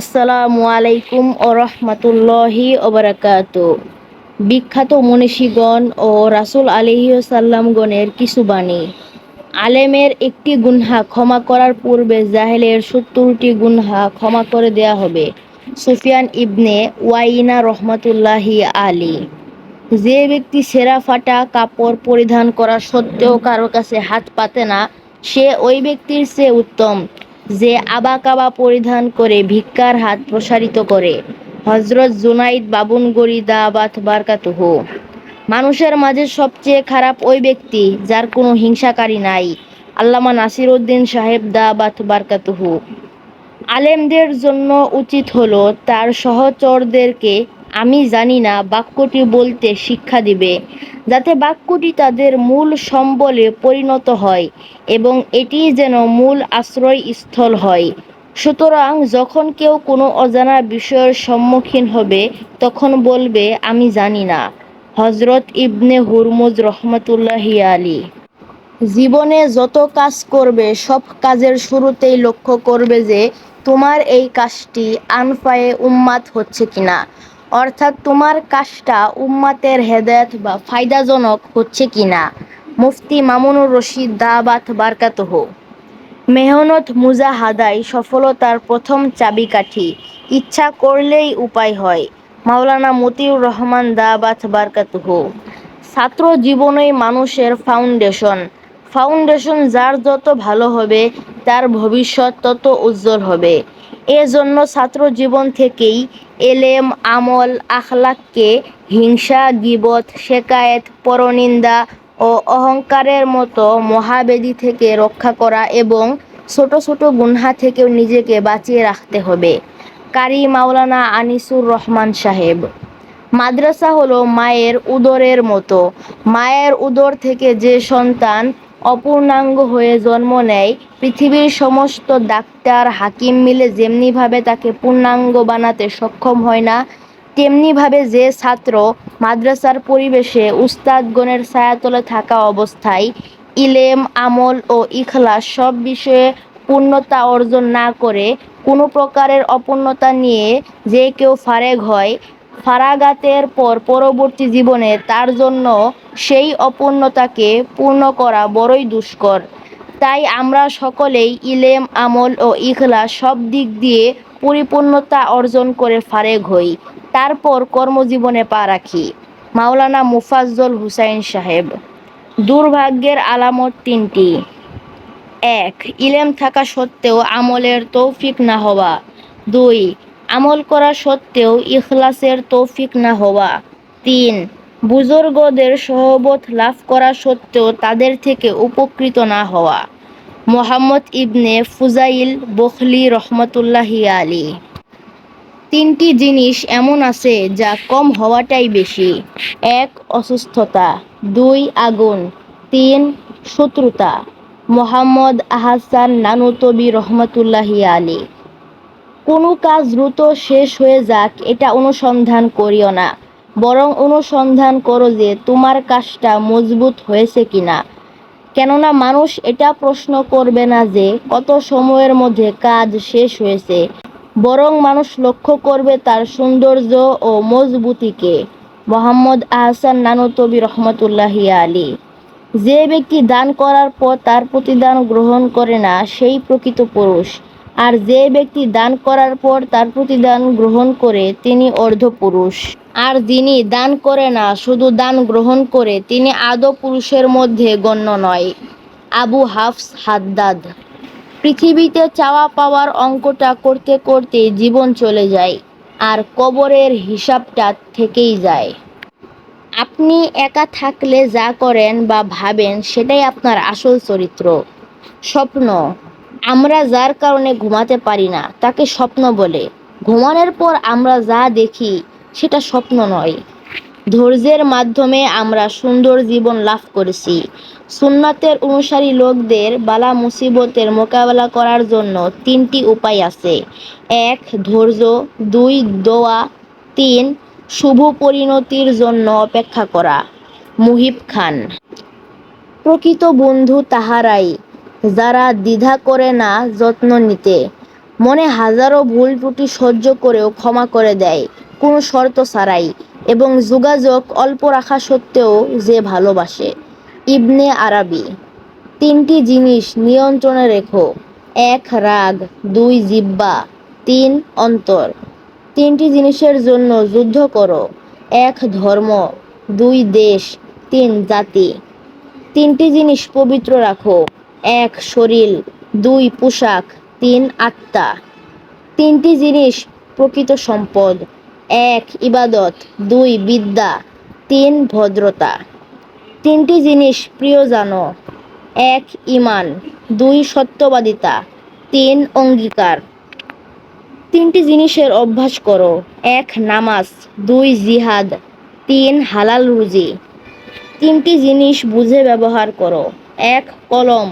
আসসালামু আলাইকুম ও রহমতুল্লাহি ওবরাকাত বিখ্যাত মনীষীগণ ও রাসুল আলহিসাল্লামগণের কিছু বাণী। আলেমের একটি গুনহা ক্ষমা করার পূর্বে জাহেলের সত্তরটি গুনহা ক্ষমা করে দেয়া হবে। সুফিয়ান ইবনে ওয়াইনা রহমতুল্লাহি আলী। যে ব্যক্তি সেরা ফাটা কাপড় পরিধান করা সত্ত্বেও কারও কাছে হাত পাতে না, সে ওই ব্যক্তির চেয়ে উত্তম। যে আবা কাবা পরিধান করে ভিক্ষার হাত প্রসারিত করে। হজরত জুনাইদ বাবুনগরি দাবাত বারকাতুহ। মানুষের মাঝে সবচেয়ে খারাপ ওই ব্যক্তি যার কোনো হিংসাকারী নাই, আল্লামা নাসির উদ্দিন সাহেব দাবাত বারকাতুহ। আলেমদের জন্য উচিত হলো তার সহচরদেরকে আমি জানি না, বাক্যটি বলতে শিক্ষা দিবে। যাতে বাক্যটি তাদের মূল সম্বলে পরিণত হয় এবং এটি যেন মূল আশ্রয়স্থল হয়। সুতরাং যখন কেউ কোনো অজানা বিষয়ের সম্মুখীন হবে, তখন বলবে, আমি জানি না। হজরত ইবনে হুরমুজ রহমতুল্লাহি আলী জীবনে যত কাজ করবে, সব কাজের শুরুতেই লক্ষ্য করবে যে, তোমার এই কাজটি আনফায়ে উম্মাত হচ্ছে কিনা। অর্থাৎ তোমার কাজটা উম্মাতের হেদায়ত বা ফায়দাজনক হচ্ছে কিনা? মুফতি মামুনুর রশিদ দাবাত বারকাতহ। মেহনত মুজাহাদাই সফলতার প্রথম চাবিকাঠি। ইচ্ছা করলেই উপায় হয়। মাওলানা মতিউর রহমান দাবাত বারকাতহ। ছাত্র জীবনই মানুষের ফাউন্ডেশন। ফাউন্ডেশন যার যত ভালো হবে, তার ভবিষ্যৎ তত উজ্জ্বল হবে। এজন্য ছাত্র জীবন থেকেই এলেম, আমল, আখলাককে হিংসা, গিবত, শেকায়েত, পরনিন্দা ও অহংকারের মতো মহাবেদি থেকে রক্ষা করা এবং ছোট ছোট গুনহা থেকেও নিজেকে বাঁচিয়ে রাখতে হবে। কারি মাওলানা আনিসুর রহমান সাহেব, মাদ্রাসা হলো মায়ের উদরের মতো। মায়ের উদর থেকে যে সন্তান অপূর্ণাঙ্গ হয়ে জন্ম নেয়। পৃথিবীর সমস্ত ডাক্তার, হাকিম মিলে যেমনিভাবে তাকে পূর্ণাঙ্গ বানাতে সক্ষম হয় না, তেমনিভাবে যে ছাত্র মাদ্রাসার পরিবেশে উস্তাদগণের ছায়াতলে থাকা অবস্থায় ইলেম, আমল ও ইখলাস সব বিষয়ে পূর্ণতা অর্জন না করে কোনো প্রকারের অপূর্ণতা নিয়ে যে কেউ ফারেগ হয় ফারাগাতের পর পরবর্তী জীবনে তার জন্য সেই অপূর্ণতাকে পূর্ণ করা বড়ই দুষ্কর। তাই আমরা সকলেই ইলেম, আমল ও ইখলা সব দিক দিয়ে পরিপূর্ণতা অর্জন করে ফারেগ হই। তারপর কর্মজীবনে পা রাখি। মাওলানা মুফাজ্জল হুসাইন সাহেব। দুর্ভাগ্যের আলামত তিনটি। এক, ইলেম থাকা সত্ত্বেও আমলের তৌফিক না হওয়া। দুই আমল করা সত্ত্বেও ইখলাসের তৌফিক না হওয়া। তিন, বুজুর্গদের সহবত লাভ করা সত্ত্বেও তাদের থেকে উপকৃত না হওয়া। মোহাম্মদ ইবনে ফুজাইল বখলি রহমতুল্লাহি আলী। তিনটি জিনিস এমন আছে যা কম হওয়াটাই বেশি। এক, অসুস্থতা। দুই, আগুন। তিন, শত্রুতা। মোহাম্মদ আহাসান নানুতবি রহমতুল্লাহি আলী। কোনো কাজ দ্রুত শেষ হয়ে যাক, এটা অনুসন্ধান করিও না। বরং অনুসন্ধান করো যে তোমার কাজটা মজবুত হয়েছে কিনা। কেননা মানুষ এটা প্রশ্ন করবে না যে কত সময়ের মধ্যে কাজ শেষ হয়েছে। বরং মানুষ লক্ষ্য করবে তার সৌন্দর্য ও মজবুতিকে। মোহাম্মদ আহসান নানুতবি রহমতুল্লাহি আলী। যে ব্যক্তি দান করার পর তার প্রতিদান গ্রহণ করে না, সেই প্রকৃত পুরুষ। আর যে ব্যক্তি দান করার পর তার প্রতিদান গ্রহণ করে, তিনি অর্ধপুরুষ। আর যিনি দান করে না, শুধু দান গ্রহণ করে, তিনি আদৌ পুরুষের মধ্যে গণ্য নয়। আবু হাফস হাদ্দাদ। পৃথিবীতে চাওয়া পাওয়ার অঙ্কটা করতে করতে জীবন চলে যায়, আর কবরের হিসাবটা থেকেই যায়। আপনি একা থাকলে যা করেন বা ভাবেন, সেটাই আপনার আসল চরিত্র। স্বপ্ন। আমরা যার কারণে ঘুমাতে পারি না, তাকে স্বপ্ন বলে। ঘুমানোর পর আমরা যা দেখি, সেটা স্বপ্ন নয়। ধৈর্যের মাধ্যমে আমরা সুন্দর জীবন লাভ করেছি। সুন্নাতের অনুসারী লোকদের বালা মুসিবতের মোকাবেলা করার জন্য তিনটি উপায় আছে। এক, ধৈর্য। দুই, দোয়া। তিন, শুভ পরিণতির জন্য অপেক্ষা করা। মুহিব খান। প্রকৃত বন্ধু তাহারাই। যারা দ্বিধা করে না যত্ন নিতে। মনে হাজারো ভুল ত্রুটি সহ্য করেও ক্ষমা করে দেয়, কোনো শর্ত ছাড়াই। এবং যোগাযোগ অল্প রাখা সত্ত্বেও যে ভালোবাসে। ইবনে আরাবি, তিনটি জিনিস নিয়ন্ত্রণে রেখো। এক, রাগ। দুই, জিব্বা। তিন, অন্তর। তিনটি জিনিসের জন্য যুদ্ধ করো। এক, ধর্ম। দুই, দেশ। তিন, জাতি। তিনটি জিনিস পবিত্র রাখো। এক শরীর, দুই পোশাক, তিন আত্মা। তিনটি জিনিস প্রকৃত সম্পদ, এক ইবাদত, দুই বিদ্যা, তিন ভদ্রতা। তিনটি জিনিস প্রিয় জানো, এক ইমান দুই সত্যবাদিতা, তিন অঙ্গীকার। তিনটি জিনিসের অভ্যাস করো, এক নামাজ, দুই জিহাদ, তিন হালাল রুজি। তিনটি জিনিস বুঝে ব্যবহার করো এক কলম,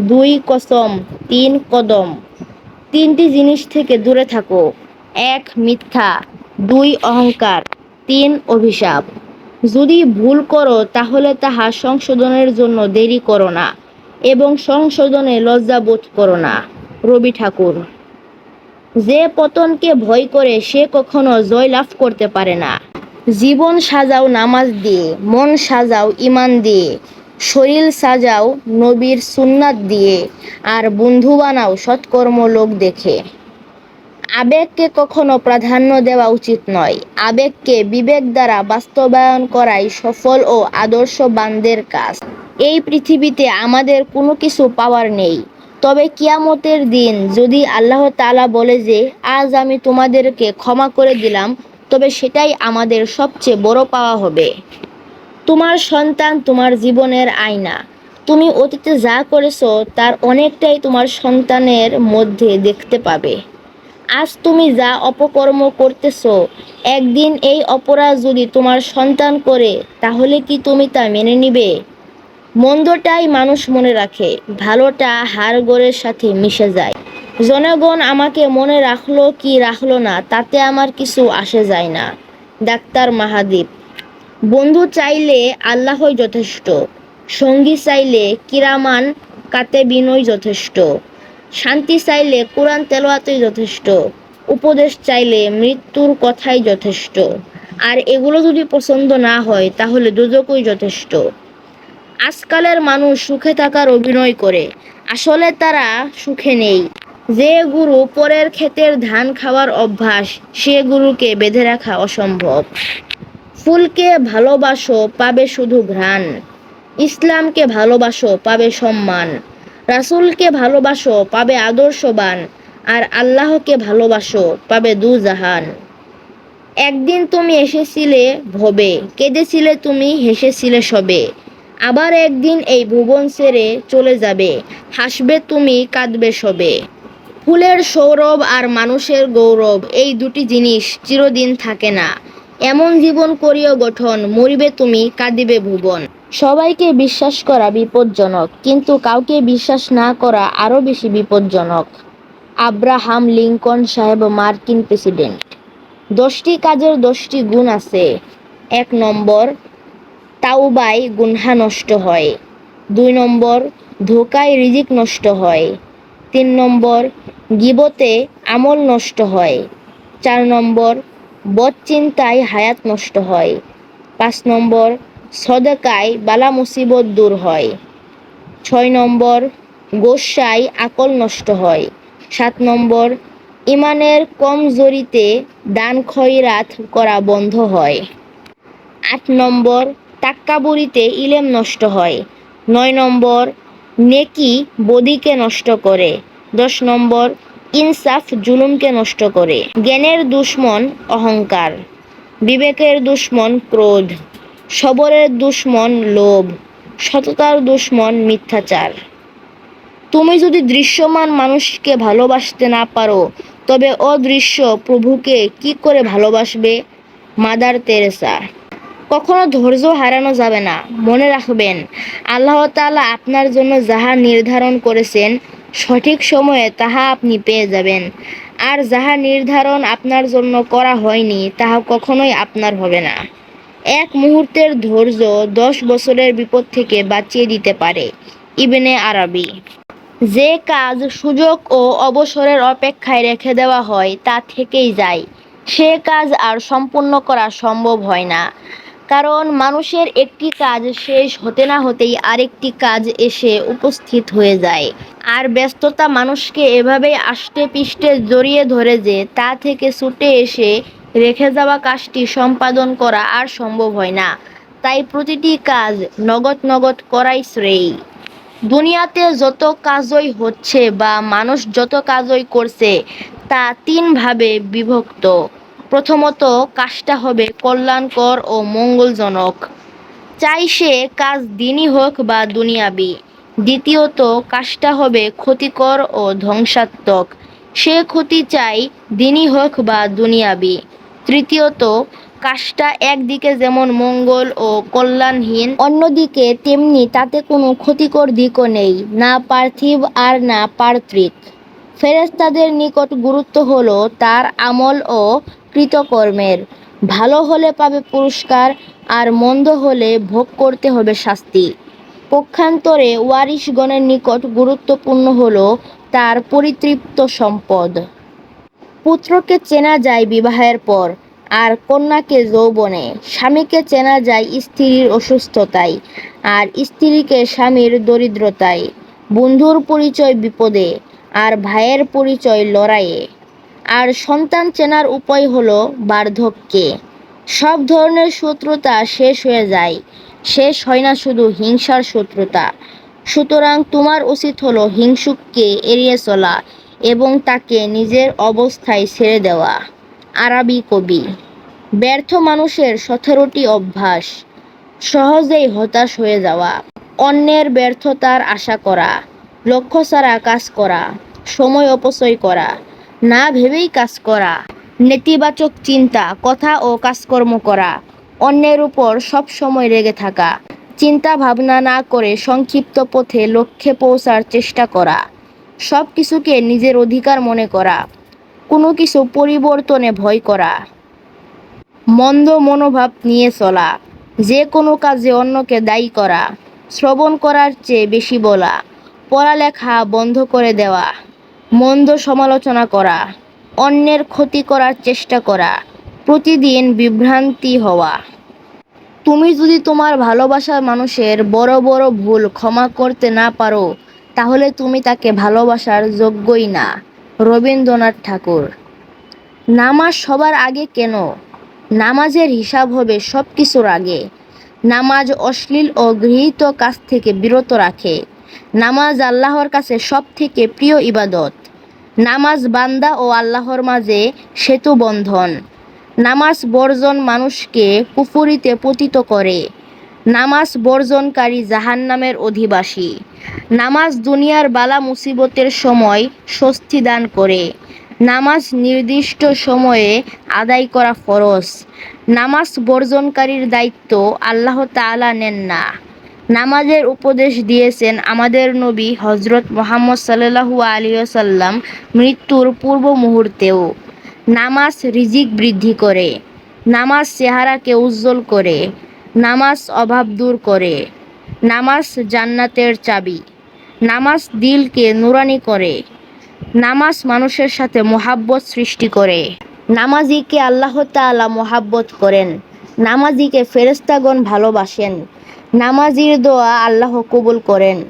দুই কসম, তিন কদম। তিনটি জিনিস থেকে দূরে থাকো। এক মিথ্যা, দুই অহংকার, তিন অভিশাপ। যদি ভুল করো, তাহলে তাহা সংশোধনের জন্য দেরি করো না এবং সংশোধনে লজ্জা বোধ করো না। রবি ঠাকুর, যে পতনকে ভয় করে, সে কখনো জয় লাভ করতে পারে না। জীবন সাজাও নামাজ দিয়ে, মন সাজাও ইমান দিয়ে। শরীর সাজাও নবীর সুন্নাত দিয়ে, আর বন্ধু বানাও সৎকর্ম লোক দেখে। আবেগকে কখনো প্রাধান্য দেওয়া উচিত নয়। আবেগকে বিবেক দ্বারা বাস্তবায়ন করাই সফল ও আদর্শ আদর্শবানদের কাজ। এই পৃথিবীতে আমাদের কোনো কিছু পাওয়ার নেই। তবে কিয়ামতের দিন যদি আল্লাহ তালা বলে যে, আজ আমি তোমাদেরকে ক্ষমা করে দিলাম, তবে সেটাই আমাদের সবচেয়ে বড় পাওয়া হবে। তোমার সন্তান তোমার জীবনের আয়না। তুমি অতীতে যা করেছ, তার অনেকটাই তোমার সন্তানের মধ্যে দেখতে পাবে। আজ তুমি যা অপকর্ম করতেছো, একদিন এই অপরাধ যদি তোমার সন্তান করে, তাহলে কি তুমি তা মেনে নিবে? মন্দটাই মানুষ মনে রাখে, ভালোটা হাড়গোড়ের সাথে মিশে যায়। জনগণ আমাকে মনে রাখল কি রাখল না, তাতে আমার কিছু আসে যায় না। ডাক্তার মাহাদীপ বন্ধু চাইলে আল্লাহই যথেষ্ট, সঙ্গী চাইলে কিরামান কাতে বিনয় যথেষ্ট, শান্তি চাইলে কোরআন তেলোয়াতই যথেষ্ট, উপদেশ চাইলে মৃত্যুর কথাই যথেষ্ট। আর এগুলো যদি পছন্দ না হয়, তাহলে দুজকই যথেষ্ট। আজকালের মানুষ সুখে থাকার অভিনয় করে, আসলে তারা সুখে নেই। যে গুরু পরের ক্ষেতের ধান খাওয়ার অভ্যাস, সে গুরুকে বেঁধে রাখা অসম্ভব। ফুলকে ভালোবাসো, পাবে শুধু ঘ্রাণ। ইসলামকে ভালোবাসো, পাবে সম্মান। রাসূলকে ভালোবাসো, পাবে আদর্শবান। আর আল্লাহকে ভালোবাসো, পাবে দু জাহান। একদিন তুমি এসেছিলে ভবে, কেঁদেছিলে তুমি, হেসেছিলে সবে। আবার একদিন এই ভুবন ছেড়ে চলে যাবে, হাসবে তুমি, কাঁদবে সবে। ফুলের সৌরভ আর মানুষের গৌরব, এই দুটি জিনিস চিরদিন থাকে না। এমন জীবন করিও গঠন, মরিবে তুমি, কাঁদিবে ভুবন। সবাইকে বিশ্বাস করা বিপজ্জনক, কিন্তু কাউকে বিশ্বাস না করা আরও বেশি বিপজ্জনক। আব্রাহাম লিঙ্কন সাহেব, মার্কিন প্রেসিডেন্ট। দশটি কাজের দশটি গুণ আছে। এক নম্বর, তাওবায় গুনহা নষ্ট হয়। দুই নম্বর, ধোকায় রিজিক নষ্ট হয়। তিন নম্বর, গিবতে আমল নষ্ট হয়। চার নম্বর বদচিন্তায় হায়াত নষ্ট হয়। পাঁচ নম্বর, সদকায় বালা মুসিবত দূর হয়। ছয় নম্বর গোসায় আকল নষ্ট হয়। সাত নম্বর, ইমানের কমজোরিতে দান খয়রাত করা বন্ধ হয়। আট নম্বর, তাক্কাবুরিতে ইলেম নষ্ট হয়। নয় নম্বর, নেকি বদিকে নষ্ট করে। দশ নম্বর ইনসাফ জুলুমকে নষ্ট করে। জ্ঞানের দুশ্মন অহংকার, বিবেকের দুশ্মন ক্রোধ, সবরের দুশ্মন লোভ, সততার দুশ্মন মিথ্যাচার। তুমি যদি দৃশ্যমান মানুষকে ভালোবাসতে না পারো, তবে অদৃশ্য প্রভুকে কি করে ভালোবাসবে? মাদার তেরেসা, কখনো ধৈর্য হারানো যাবে না। মনে রাখবেন, আল্লাহ তাআলা আপনার জন্য যাহা নির্ধারণ করেছেন সঠিক সময়ে তাহা আপনি পেয়ে যাবেন। আর যাহা নির্ধারণ আপনার জন্য করা হয়নি, তাহা কখনোই আপনার হবে না। এক মুহূর্তের ধৈর্য দশ বছরের বিপদ থেকে বাঁচিয়ে দিতে পারে, ইবনে আরবি। যে কাজ সুযোগ ও অবসরের অপেক্ষায় রেখে দেওয়া হয়, তা থেকেই যায়। সে কাজ আর সম্পূর্ণ করা সম্ভব হয় না। কারণ মানুষের একটি কাজ শেষ হতে না হতেই আরেকটি কাজ এসে উপস্থিত হয়ে যায়। আর ব্যস্ততা মানুষকে এভাবেই আষ্টে পিষ্টে জড়িয়ে ধরে যে তা থেকে ছুটে এসে রেখে যাওয়া কাজটি সম্পাদন করা আর সম্ভব হয় না। তাই প্রতিটি কাজ নগদ নগদ করাই শ্রেয়। দুনিয়াতে যত কাজই হচ্ছে বা মানুষ যত কাজই করছে, তা তিনভাবে বিভক্ত। প্রথমত কাজটা হবে কল্যাণকর ও মঙ্গলজনক। চাই সে কাজ দিনই হোক বা দুনিয়াবি। দ্বিতীয়ত, কাজটা হবে ক্ষতিকর ও ধ্বংসাত্মক। সে ক্ষতি চাই দিনই হোক বা দুনিয়াবি। তৃতীয়ত, কাজটা একদিকে যেমন মঙ্গল ও কল্যাণহীন, অন্যদিকে তেমনি তাতে কোনো ক্ষতিকর দিকও নেই, না পার্থিব আর না পার্থিব ফেরেস্তাদের নিকট গুরুত্ব হলো তার আমল ও কৃতকর্মের ভালো হলে পাবে পুরস্কার, আর মন্দ হলে ভোগ করতে হবে শাস্তি। পক্ষান্তরে ওয়ারিশগণের নিকট গুরুত্বপূর্ণ হল তার পরিতৃপ্ত সম্পদ। পুত্রকে চেনা যায় বিবাহের পর, আর কন্যাকে যৌবনে। স্বামীকে চেনা যায় স্ত্রীর অসুস্থতায়, আর স্ত্রীকে স্বামীর দরিদ্রতায়। বন্ধুর পরিচয় বিপদে, আর ভাইয়ের পরিচয় লড়াইয়ে। আর সন্তান চেনার উপায় হলো বার্ধক্যে। সব ধরনের শত্রুতা শেষ হয়ে যায়। শেষ হয় না শুধু হিংসার শত্রুতা। সুতরাং তোমার উচিত হলো হিংসুককে এড়িয়ে চলা এবং তাকে নিজের অবস্থায় ছেড়ে দেওয়া। আরবি কবি, ব্যর্থ মানুষের সতেরোটি অভ্যাস। সহজেই হতাশ হয়ে যাওয়া। অন্যের ব্যর্থতার আশা করা। লক্ষ্য ছাড়া কাজ করা। সময় অপচয় করা। না ভেবেই কাজ করা। নেতিবাচক চিন্তা, কথা ও কাজকর্ম করা। অন্যের উপর সব সময় রেগে থাকা। চিন্তা ভাবনা না করে সংক্ষিপ্ত পথে লক্ষ্যে পৌঁছার চেষ্টা করা। সব কিছুকে নিজের অধিকার মনে করা। কোনো কিছু পরিবর্তনে ভয় করা। মন্দ মনোভাব নিয়ে চলা। যে কোনো কাজে অন্যকে দায়ী করা। শ্রবণ করার চেয়ে বেশি বলা। পড়ালেখা বন্ধ করে দেওয়া। মন্দ সমালোচনা করা, অন্যের ক্ষতি করার চেষ্টা করা, প্রতিদিন বিভ্রান্তি হওয়া। তুমি যদি তোমার ভালোবাসার মানুষের বড় বড় ভুল ক্ষমা করতে না পারো, তাহলে তুমি তাকে ভালোবাসার যোগ্যই না, রবীন্দ্রনাথ ঠাকুর। নামাজ সবার আগে কেন? নামাজের হিসাব হবে সব কিছুর আগে। নামাজ অশ্লীল ও গৃহীত কাজ থেকে বিরত রাখে। নামাজ আল্লাহর কাছে সব থেকে প্রিয় ইবাদত। নামাজ বান্দা ও আল্লাহর মাঝে সেতু বন্ধন। নামাজ বর্জন মানুষকে কুফুরিতে পতিত করে। নামাজ বর্জনকারী জাহান্নামের অধিবাসী। নামাজ দুনিয়ার বালা মুসিবতের সময় স্বস্তি দান করে। নামাজ নির্দিষ্ট সময়ে আদায় করা ফরজ। নামাজ বর্জনকারীর দায়িত্ব আল্লাহ তাআলা নেন না। নামাজের উপদেশ দিয়েছেন আমাদের নবী হজরত মোহাম্মদ সাল্লাল্লাহু আলাইহি সাল্লাম মৃত্যুর পূর্ব মুহূর্তেও নামাজ রিজিক বৃদ্ধি করে, নামাজ চেহারাকে উজ্জ্বল করে, নামাজ অভাব দূর করে, নামাজ জান্নাতের চাবি, নামাজ দিলকে নুরানি করে, নামাজ মানুষের সাথে মোহাব্বত সৃষ্টি করে, নামাজিকে আল্লাহ তাআলা মোহাব্বত করেন, নামাজিকে ফেরেস্তাগণ ভালোবাসেন নামাজির দোয়া আল্লাহ কবুল করেন।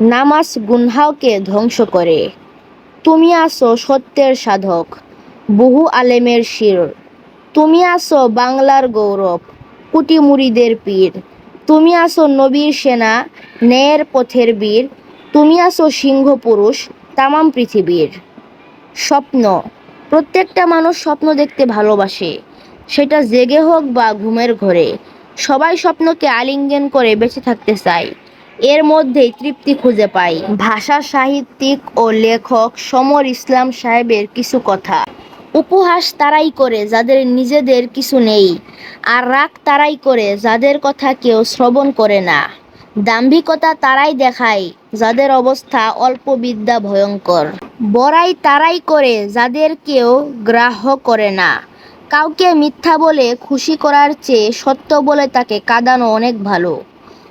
নামাজ গুনহাওকে ধ্বংস করে। তুমি আসো সত্যের সাধক, বহু আলেমের শির। তুমি আসো বাংলার গৌরব, কুটি মুড়িদের পীর। তুমি আসো নবীর সেনা, ন্যায়ের পথের বীর। তুমি আসো সিংহ পুরুষ, তামাম পৃথিবীর। স্বপ্ন, প্রত্যেকটা মানুষ স্বপ্ন দেখতে ভালোবাসে। সেটা জেগে হোক বা ঘুমের ঘরে। সবাই স্বপ্নকে আলিঙ্গন করে বেঁচে থাকতে চায়। এর মধ্যেই তৃপ্তি খুঁজে পাই। ভাষা, সাহিত্যিক ও লেখক সমর ইসলাম সাহেবের কিছু কথা। উপহাস তারাই করে যাদের নিজেদের কিছু নেই, আর রাগ তারাই করে যাদের কথা কেউ শ্রবণ করে না। দাম্ভিকতা তারাই দেখায় যাদের অবস্থা অল্প বিদ্যা ভয়ঙ্কর। বড়াই তারাই করে যাদের কেউ গ্রাহ্য করে না। কাউকে মিথ্যা বলে খুশি করার চেয়ে সত্য বলে তাকে কাঁদানো অনেক ভালো।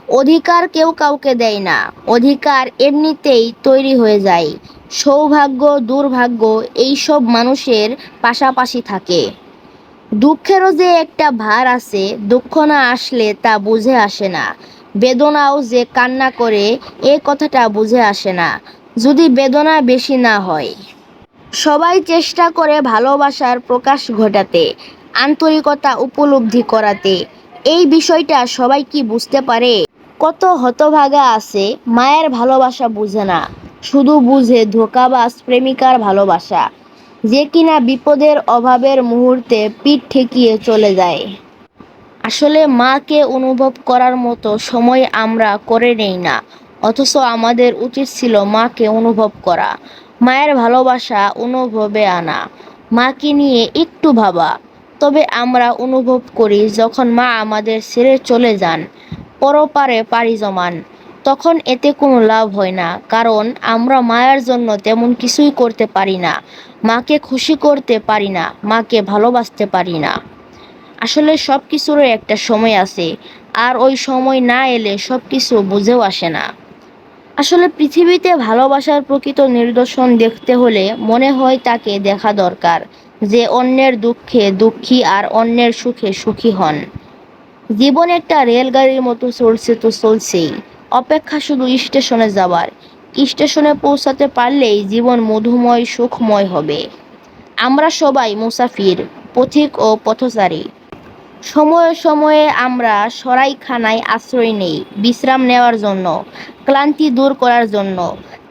অধিকার কেউ কাউকে দেয় না। অধিকার এমনিতেই তৈরি হয়ে যায়। সৌভাগ্য, দুর্ভাগ্য এইসব মানুষের পাশাপাশি থাকে। দুঃখেরও যে একটা ভার আছে, দুঃখ না আসলে তা বুঝে আসে না। বেদনাও যে কান্না করে, এ কথাটা বুঝে আসে না। যদি বেদনা বেশি না হয়। সবাই চেষ্টা করে ভালোবাসার প্রকাশ ঘটাতে, আন্তরিকতা উপলব্ধি করাতে। এই বিষয়টা সবাই কি বুঝতে পারে? কত হতভাগা আছে, মায়ের ভালোবাসা বুঝে না। শুধু বুঝে ধোকাবাজ প্রেমিকার ভালোবাসা, যে কিনা বিপদের অভাবের মুহূর্তে পিঠ ঠেকিয়ে চলে যায়। আসলে মাকে অনুভব করার মতো সময় আমরা করে নেই না, অথচ আমাদের উচিত ছিল মাকে অনুভব করা। মায়ের ভালোবাসা অনুভবে আনা। মাকে নিয়ে একটু ভাবা। তবে আমরা অনুভব করি যখন মা আমাদের ছেড়ে চলে যান, পরপারে পাড়ি জমান। তখন এতে কোনো লাভ হয় না, কারণ আমরা মায়ের জন্য তেমন কিছুই করতে পারি না। মাকে খুশি করতে পারি না, মাকে ভালোবাসতে পারি না। আসলে সব কিছুরও একটা সময় আছে, আর ওই সময় না এলে সব কিছু বুঝেও আসে না। আসলে পৃথিবীতে ভালোবাসার প্রকৃত নিদর্শন দেখতে হলে মনে হয় তাকে দেখা দরকার, যে অন্যের দুঃখে দুঃখী আর অন্যের সুখে সুখী হন। জীবন একটা রেলগাড়ির মতো চলছে তো চলছেই। অপেক্ষা শুধু স্টেশনে যাবার স্টেশনে পৌঁছাতে পারলেই জীবন মধুময়, সুখময় হবে। আমরা সবাই মুসাফির, পথিক ও পথচারী। সময়ে সময়ে আমরা সরাইখানায় আশ্রয় নেই, বিশ্রাম নেওয়ার জন্য, ক্লান্তি দূর করার জন্য।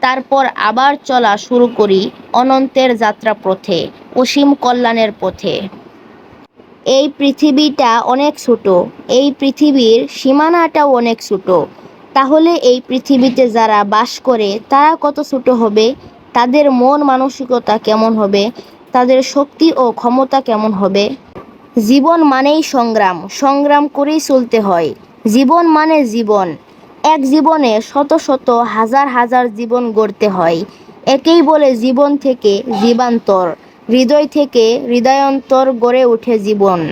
তারপর আবার চলা শুরু করি অনন্তের যাত্রা পথে, অসীম কল্যাণের পথে। এই পৃথিবীটা অনেক ছোট, এই পৃথিবীর সীমানাটাও অনেক ছোট। তাহলে এই পৃথিবীতে যারা বাস করে, তারা কত ছোট হবে? তাদের মন মানসিকতা কেমন হবে? তাদের শক্তি ও ক্ষমতা কেমন হবে? জীবন মানেই সংগ্রাম সংগ্রাম করেই চলতে হয়। জীবন মানে জীবন। এক জীবনে শত শত হাজার হাজার জীবন গড়তে হয়। একেই বলে জীবন থেকে জীবান্তর। হৃদয় থেকে হৃদয়ান্তর গড়ে ওঠে জীবন।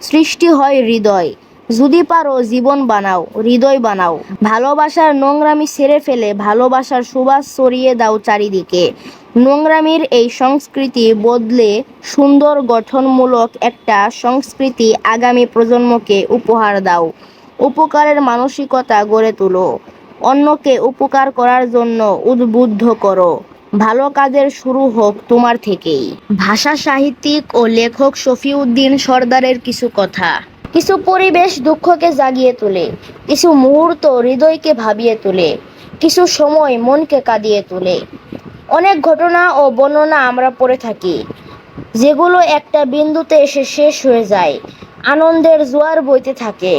সৃষ্টি হয় হৃদয়। যদি পারো জীবন বানাও, হৃদয় বানাও। ভালোবাসার নোংরামি ছেড়ে ফেলে ভালোবাসার সুবাস ছড়িয়ে দাও চারিদিকে। নোংরামির এই সংস্কৃতি বদলে সুন্দর গঠনমূলক একটা সংস্কৃতি আগামী প্রজন্মকে উপহার দাও। উপকারের মানসিকতা গড়ে তোলো। অন্যকে উপকার করার জন্য উদ্বুদ্ধ করো। ভালো কাজের শুরু হোক তোমার থেকেই। ভাষা, সাহিত্যিক ও লেখক শফিউদ্দিন সর্দারের কিছু কথা। কিছু পরিবেশ দুঃখকে জাগিয়ে তোলে। কিছু মুহূর্ত হৃদয়কে ভাবিয়ে তোলে। কিছু সময় মনকে কাঁদিয়ে তোলে। অনেক ঘটনা ও বর্ণনা আমরা পড়ে থাকি, যেগুলো একটা বিন্দুতে এসে শেষ হয়ে যায়, আনন্দের জোয়ার বইতে থাকে।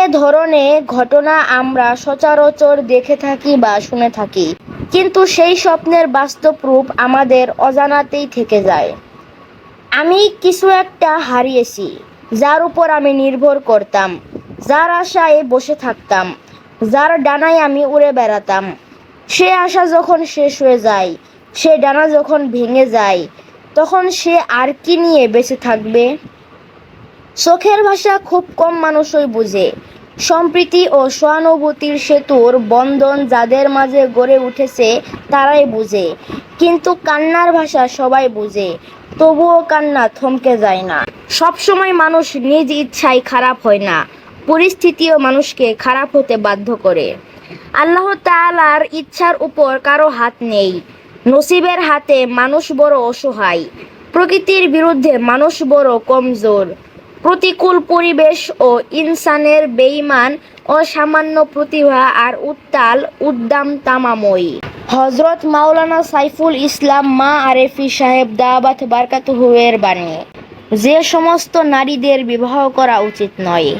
এ ধরনের ঘটনা আমরা সচরাচর দেখে থাকি বা শুনে থাকি, কিন্তু সেই স্বপ্নের বাস্তব রূপ আমাদের অজানাতেই থেকে যায়। আমি কিছু একটা হারিয়েছি, যার উপর আমি নির্ভর করতাম, যার আশায় বসে থাকতাম, যার ডানায় আমি উড়ে বেড়াতাম। সে আশা যখন শেষ হয়ে যায়, সে ডানা যখন ভেঙে যায়, তখন সে আর কি নিয়ে বেঁচে থাকবে? চোখের ভাষা খুব কম মানুষই বুঝে। সম্প্রীতি ও সহানুভূতির সেতুর বন্ধন যাদের মাঝে গড়ে উঠেছে, তারাই বুঝে। কিন্তু কান্নার ভাষা সবাই বুঝে, তবুও কান্না থমকে যায় না। সবসময় মানুষ নিজ ইচ্ছায় খারাপ হয় না, পরিস্থিতিও মানুষকে খারাপ হতে বাধ্য করে। আল্লাহ তাআলার ইচ্ছার উপর কারও হাত নেই। নসিবের হাতে মানুষ বড় অসহায়। প্রকৃতির বিরুদ্ধে মানুষ বড় কমজোর। প্রতিকূল পরিবেশ ও ইনসানের বেইমান অসামান্য প্রতিভা আর উত্তাল উদ্দাম তামাময়ী। হজরত মাওলানা সাইফুল ইসলাম মা আরেফি সাহেব দাবাত বারকাতুহুয়ের বাণী, যে সমস্ত নারীদের বিবাহ করা উচিত নয়।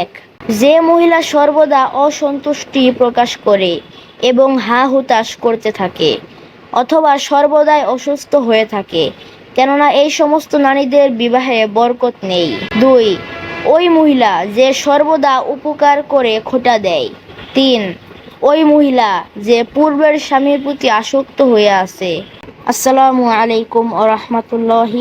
এক যে মহিলা সর্বদা অসন্তুষ্টি প্রকাশ করে এবং হা হুতাশ করতে থাকে, অথবা সর্বদাই অসুস্থ হয়ে থাকে, কেননা এই সমস্ত নারীদের বিবাহে বরকত নেই। দুই, ওই মহিলা যে সর্বদা উপকার করে খোটা দেয়। তিন, ওই মহিলা যে পূর্বের স্বামীর প্রতি আসক্ত হয়ে আছে। আসসালামু আলাইকুম ও রহমতুল্লাহি